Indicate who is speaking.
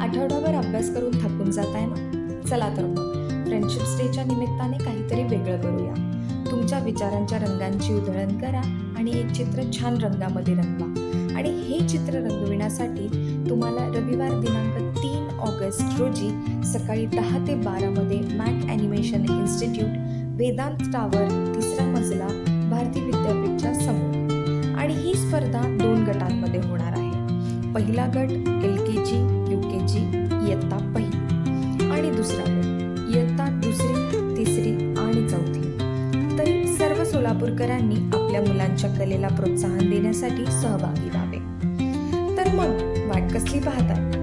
Speaker 1: आठवडाभर अभ्यास करून थकून जात आहे ना? चला तर मग फ्रेंडशिप डेच्या निमित्ताने काहीतरी वेगळं करूया. तुमच्या विचारांच्या रंगांची उधळण करा आणि एक चित्र छान रंगामध्ये रंगवा. आणि हे चित्र रंगविण्यासाठी तुम्हाला रविवार दिनांक तीन ऑगस्ट रोजी सकाळी दहा ते बारामध्ये Mac animation institute Vedant tower तिसरा मजला भारती विद्यापीठच्या समोर. आणि ही स्पर्धा दोन गटात पहिला गट एल के जी यू के जी इयत्ता पहिली. आणि दुसरा गट इयत्ता दुसरी तिसरी आणि चौथी. तरी सर्व सोलापूरकरांनी आपल्या मुलांच्या कलेला प्रोत्साहन देण्यासाठी सहभागी व्हावे. तर मग वाट कसली पाहतात